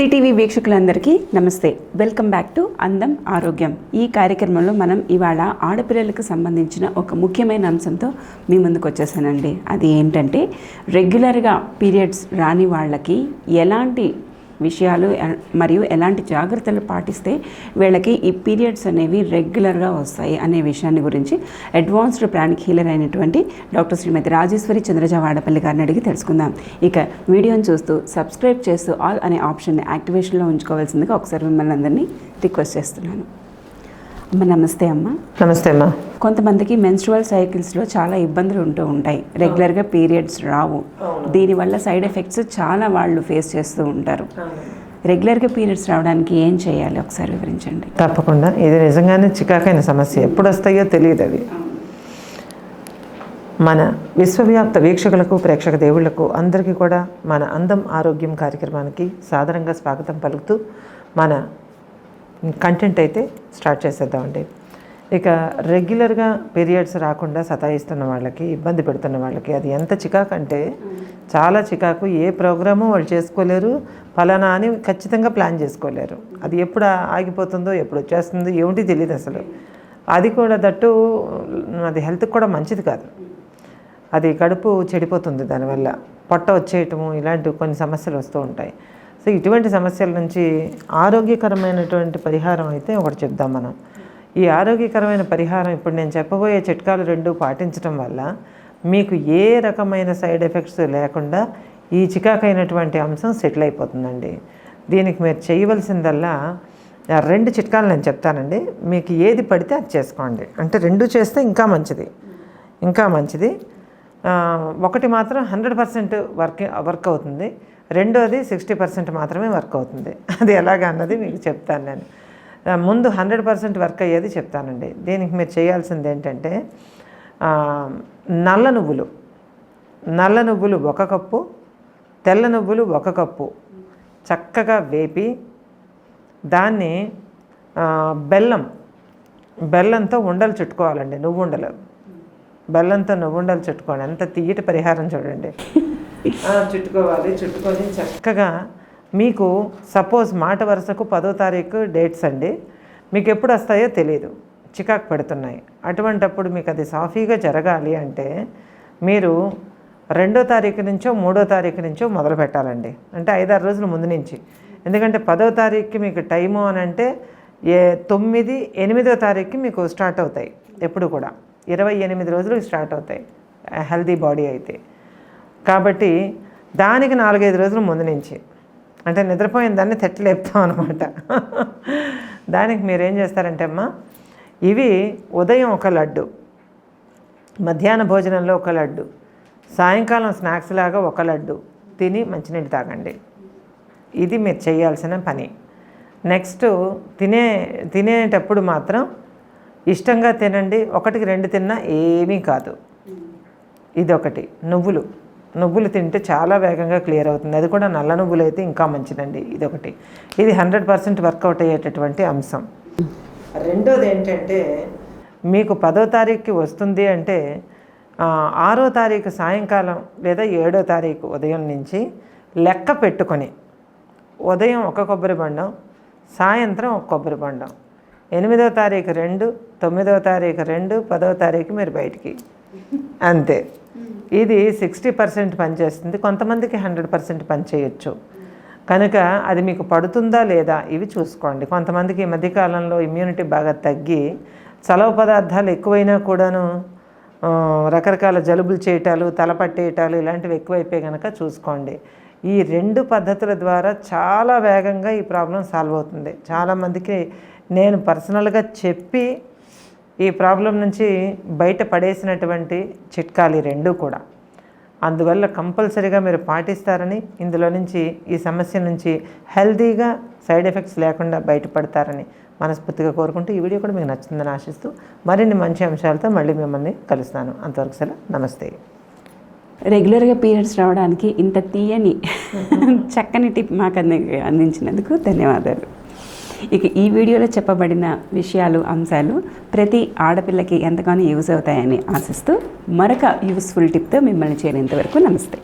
CTV వీక్షకులందరికీ నమస్తే. Welcome back to అందం ఆరోగ్యం. ఈ కార్యక్రమంలో మనం ఇవాళ ఆడపిల్లలకు సంబంధించిన ఒక ముఖ్యమైన అంశంతో మీ ముందుకు వచ్చేసానండి. అది ఏంటంటే రెగ్యులర్గా పీరియడ్స్ రాని వాళ్ళకి ఎలాంటి విషయాలు మరియు ఎలాంటి జాగ్రత్తలు పాటిస్తే వీళ్ళకి ఈ పీరియడ్స్ అనేవి రెగ్యులర్గా వస్తాయి అనే విషయాన్ని గురించి అడ్వాన్స్డ్ ప్రాణిక్ హీలర్ అయినటువంటి డాక్టర్ శ్రీమతి రాజేశ్వరి చంద్రజ వాడపల్లి గారిని అడిగి తెలుసుకుందాం. ఇక వీడియోని చూస్తూ సబ్స్క్రైబ్ చేస్తూ ఆల్ అనే ఆప్షన్ని యాక్టివేషన్లో ఉంచుకోవాల్సిందిగా ఒకసారి మిమ్మల్ని అందరినీ రిక్వెస్ట్ చేస్తున్నాను. అమ్మ నమస్తే అమ్మ. నమస్తే అమ్మా. కొంతమందికి మెన్స్ట్రువల్ సైకిల్స్లో చాలా ఇబ్బందులు ఉంటూ ఉంటాయి. రెగ్యులర్గా పీరియడ్స్ రావు. దీనివల్ల సైడ్ ఎఫెక్ట్స్ చాలా వాళ్ళు ఫేస్ చేస్తూ ఉంటారు. రెగ్యులర్గా పీరియడ్స్ రావడానికి ఏం చేయాలి? ఒకసారి వివరించండి. తప్పకుండా. ఇది నిజంగానే చికాకైన సమస్య. ఎప్పుడు వస్తాయో తెలియదు అవి మన విశ్వవ్యాప్త వీక్షకులకు ప్రేక్షక దేవుళ్ళకు అందరికీ కూడా మన అందం ఆరోగ్యం కార్యక్రమానికి సాధారణంగా స్వాగతం పలుకుతూ మన కంటెంట్ అయితే స్టార్ట్ చేసేద్దామండి. ఇక రెగ్యులర్గా పీరియడ్స్ రాకుండా సతాయిస్తున్న వాళ్ళకి ఇబ్బంది పెడుతున్న వాళ్ళకి అది ఎంత చికాకు అంటే చాలా చికాకు. ఏ ప్రోగ్రాము వాళ్ళు చేసుకోలేరు ఫలానా అని ఖచ్చితంగా ప్లాన్ చేసుకోలేరు. అది ఎప్పుడు ఆగిపోతుందో ఎప్పుడు వచ్చేస్తుందో ఏమిటి తెలియదు అసలు. అది కూడా దట్టు అది హెల్త్కి కూడా మంచిది కాదు. అది కడుపు చెడిపోతుంది దానివల్ల. పొట్ట వచ్చేయటము ఇలాంటి కొన్ని సమస్యలు వస్తూ ఉంటాయి. సో ఇటువంటి సమస్యల నుంచి ఆరోగ్యకరమైనటువంటి పరిహారం అయితే ఒకటి చెప్దాం మనం. ఈ ఆరోగ్యకరమైన పరిహారం ఇప్పుడు నేను చెప్పబోయే చిట్కాలు రెండు పాటించడం వల్ల మీకు ఏ రకమైన సైడ్ ఎఫెక్ట్స్ లేకుండా ఈ చికాకైనటువంటి అంశం సెటిల్ అయిపోతుందండి. దీనికి మీరు చేయవలసిందల్లా రెండు చిట్కాలు నేను చెప్తానండి. మీకు ఏది పడితే అది చేసుకోండి. అంటే రెండు చేస్తే ఇంకా మంచిది. ఇంకా మంచిది. ఒకటి మాత్రం హండ్రెడ్ పర్సెంట్ వర్క్ వర్క్ అవుతుంది. రెండోది సిక్స్టీ పర్సెంట్ మాత్రమే వర్క్ అవుతుంది. అది ఎలాగ అన్నది మీకు చెప్తాను నేను. ముందు హండ్రెడ్ పర్సెంట్ వర్క్ అయ్యేది చెప్తానండి. దీనికి మీరు చేయాల్సింది ఏంటంటే నల్ల నువ్వులు. నల్ల నువ్వులు ఒక కప్పు తెల్ల నువ్వులు ఒక కప్పు చక్కగా వేపి దాన్ని బెల్లం బెల్లంతో ఉండలు చుట్టుకోవాలండి. నువ్వు ఉండలు బెల్లంతో నువ్వు ఉండలు చుట్టుకోండి. ఎంత తీయటి పరిహారం చూడండి. చుట్టుకోవాలి చుట్టుకొని చక్కగా మీకు సపోజ్ మాట వరుసకు పదో తారీఖు డేట్స్ అండి. మీకు ఎప్పుడు వస్తాయో తెలియదు చికాకు పెడుతున్నాయి. అటువంటప్పుడు మీకు అది సాఫీగా జరగాలి అంటే మీరు రెండో తారీఖు నుంచో మూడో తారీఖు నుంచో మొదలు పెట్టాలండి. అంటే ఐదారు రోజుల ముందు నుంచి. ఎందుకంటే పదో తారీఖుకి మీకు టైము అని అంటే ఏ తొమ్మిది ఎనిమిదో తారీఖుకి మీకు స్టార్ట్ అవుతాయి. ఎప్పుడు కూడా. ఇరవై ఎనిమిది రోజులు స్టార్ట్ అవుతాయి. హెల్దీ బాడీ అయితే. కాబట్టి దానికి నాలుగైదు రోజులు ముందు నుంచి. అంటే నిద్రపోయిన దాన్ని తెట్టి లేపుతాం అనమాట దానికి మీరేం చేస్తారంటే అమ్మా ఇవి ఉదయం ఒక లడ్డు మధ్యాహ్న భోజనంలో ఒక లడ్డు సాయంకాలం స్నాక్స్ లాగా ఒక లడ్డు తిని మంచినీళ్ళు తాగండి. ఇది మీరు చేయాల్సిన పని. నెక్స్ట్ తినే తినేటప్పుడు మాత్రం ఇష్టంగా తినండి. ఒకటికి రెండు తిన్నా ఏమీ కాదు. ఇదొకటి. నువ్వులు. నువ్వులు తింటే చాలా వేగంగా క్లియర్ అవుతుంది. అది కూడా నల్ల నువ్వులు అయితే ఇంకా మంచిదండి. ఇదొకటి. ఇది హండ్రెడ్ పర్సెంట్ వర్కౌట్ అయ్యేటటువంటి అంశం. రెండోది ఏంటంటే మీకు పదో తారీఖుకి వస్తుంది అంటే ఆరో తారీఖు సాయంకాలం లేదా ఏడో తారీఖు ఉదయం నుంచి లెక్క పెట్టుకొని ఉదయం ఒక కొబ్బరి బండం సాయంత్రం ఒక కొబ్బరి బండం ఎనిమిదో తారీఖు రెండు తొమ్మిదో తారీఖు రెండు పదో తారీఖు మీరు బయటికి అంతే. ఇది సిక్స్టీ పర్సెంట్ పనిచేస్తుంది. కొంతమందికి హండ్రెడ్ పర్సెంట్ పనిచేయచ్చు. కనుక అది మీకు పడుతుందా లేదా ఇవి చూసుకోండి. కొంతమందికి ఈ మధ్యకాలంలో ఇమ్యూనిటీ బాగా తగ్గి చలవ పదార్థాలు ఎక్కువైనా కూడాను రకరకాల జలుబులు చేయటాలు తలపట్టేయటాలు ఇలాంటివి ఎక్కువైపోయి కనుక చూసుకోండి. ఈ రెండు పద్ధతుల ద్వారా చాలా వేగంగా ఈ ప్రాబ్లం సాల్వ్ అవుతుంది. చాలామందికి నేను పర్సనల్గా చెప్పి ఈ ప్రాబ్లం నుంచి బయట పడేసినటువంటి చిట్కాలు రెండు కూడా. అందువల్ల కంపల్సరీగా మీరు పాటిస్తారని ఇందులో నుంచి ఈ సమస్య నుంచి హెల్తీగా సైడ్ ఎఫెక్ట్స్ లేకుండా బయటపడతారని మనస్ఫూర్తిగా కోరుకుంటూ ఈ వీడియో కూడా మీకు నచ్చిందని ఆశిస్తూ మరిన్ని మంచి అంశాలతో మళ్ళీ మిమ్మల్ని కలుస్తాను. అంతవరకు సెలవు. నమస్తే. రెగ్యులర్గా పీరియడ్స్ రావడానికి ఇంత తీయని చక్కని టిప్ మాకు అందించినందుకు ధన్యవాదాలు. ఇక ఈ వీడియోలో చెప్పబడిన విషయాలు అంశాలు ప్రతి ఆడపిల్లకి ఎంతగానో యూజ్ అవుతాయని ఆశిస్తూ మరొక యూస్ఫుల్ టిప్తో మిమ్మల్ని చేరేంత వరకు నమస్తే.